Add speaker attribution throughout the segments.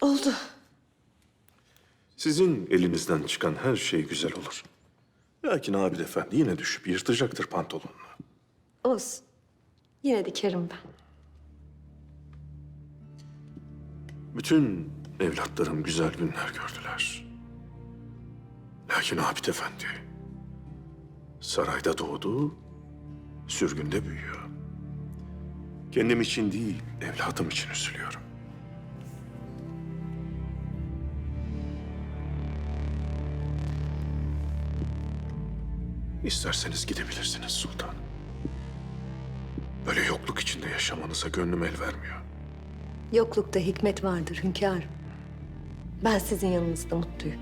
Speaker 1: Oldu.
Speaker 2: Sizin elinizden çıkan her şey güzel olur. Lakin Abid Efendi yine düşüp yırtacaktır pantolonunu.
Speaker 1: Olsun. Yine dikerim ben.
Speaker 2: Bütün evlatlarım güzel günler gördüler. Lakin Abid Efendi sarayda doğdu, sürgünde büyüyor. Kendim için değil, evladım için üzülüyorum. İsterseniz gidebilirsiniz sultanım. Böyle yokluk içinde yaşamanıza gönlüm el vermiyor.
Speaker 1: Yoklukta hikmet vardır hünkârım. Ben sizin yanınızda mutluyum.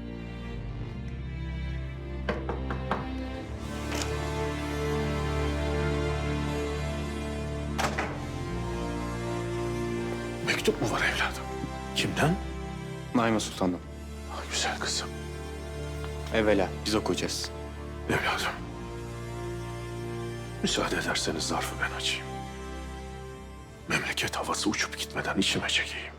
Speaker 2: Mektup mu var evladım? Kimden?
Speaker 3: Naime Sultan'dan.
Speaker 2: Ah, güzel kızım.
Speaker 3: Evvela biz okuyacağız.
Speaker 2: Evladım. Müsaade ederseniz zarfı ben açayım. Memleket havası uçup gitmeden içime çekeyim.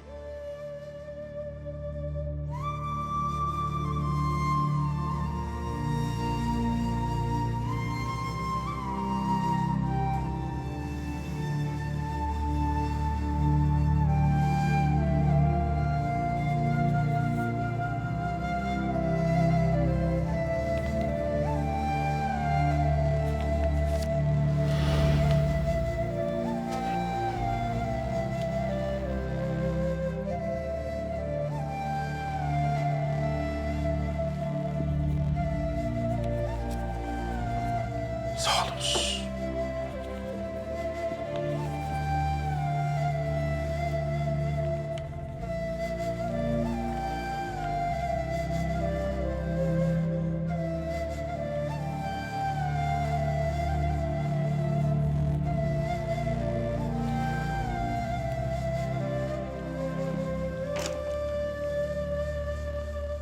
Speaker 2: Sağ olunuz.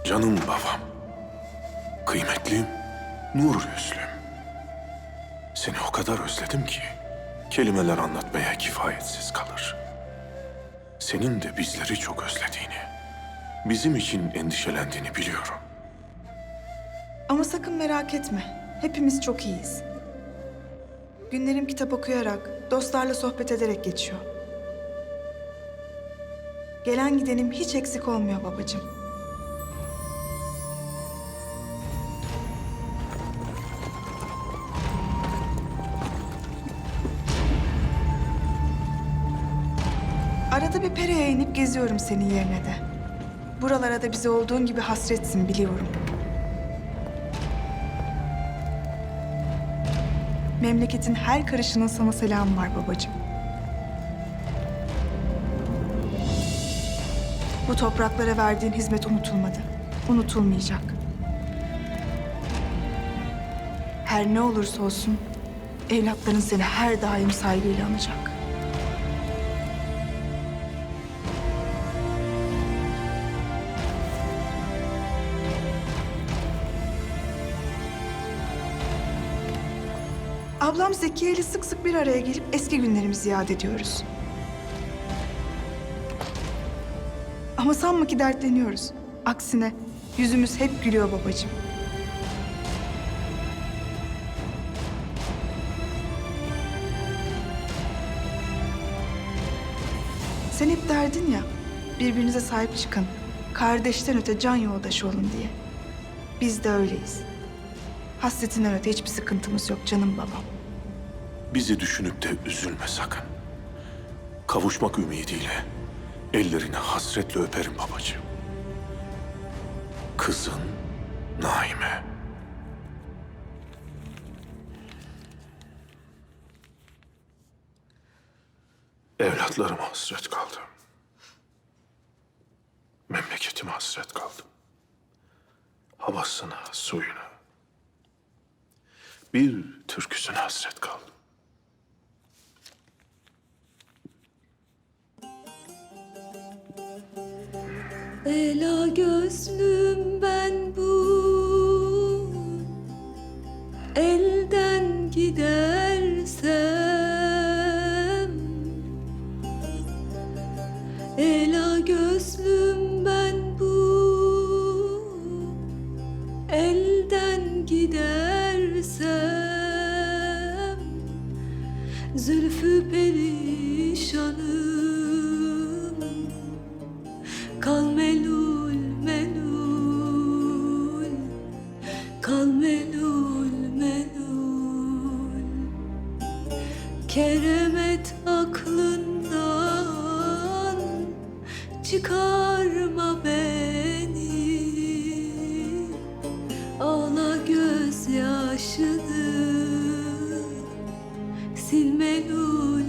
Speaker 2: Canım babam, kıymetlim, nur yüzlüm. Seni o kadar özledim ki kelimeler anlatmaya kifayetsiz kalır. Senin de bizleri çok özlediğini, bizim için endişelendiğini biliyorum.
Speaker 4: Ama sakın merak etme. Hepimiz çok iyiyiz. Günlerim kitap okuyarak, dostlarla sohbet ederek geçiyor. Gelen gidenim hiç eksik olmuyor babacığım. Arada bir Pere'ye inip geziyorum senin yerine de. Buralara da bize olduğun gibi hasretsin biliyorum. Memleketin her karışının sana selamı var babacığım. Bu topraklara verdiğin hizmet unutulmadı. Unutulmayacak. Her ne olursa olsun evlatların seni her daim saygıyla anacak. Ablam Zekiye ile sık sık bir araya gelip eski günlerimizi yad ediyoruz. Ama sanma ki dertleniyoruz. Aksine yüzümüz hep gülüyor babacığım. Sen hep derdin ya, birbirinize sahip çıkın. Kardeşten öte can yoldaşı olun diye. Biz de öyleyiz. Hasretinden öte hiçbir sıkıntımız yok canım babam.
Speaker 2: Bizi düşünüp de üzülme sakın. Kavuşmak ümidiyle ellerini hasretle öperim babacığım. Kızın Naime. Evlatlarıma hasret kaldım. Memleketime hasret kaldım. Havasına, suyuna. Bir türküsüne hasret kaldım.
Speaker 5: Ela gözlüm ben bu. Elden gidersem. Ela gözlüm ben bu. Elden gidersem. Zülfü perişanım. Kal melul melul. Kal melul melul. Keremet aklından çıkarma beni. Ağla gözyaşını. Sil melul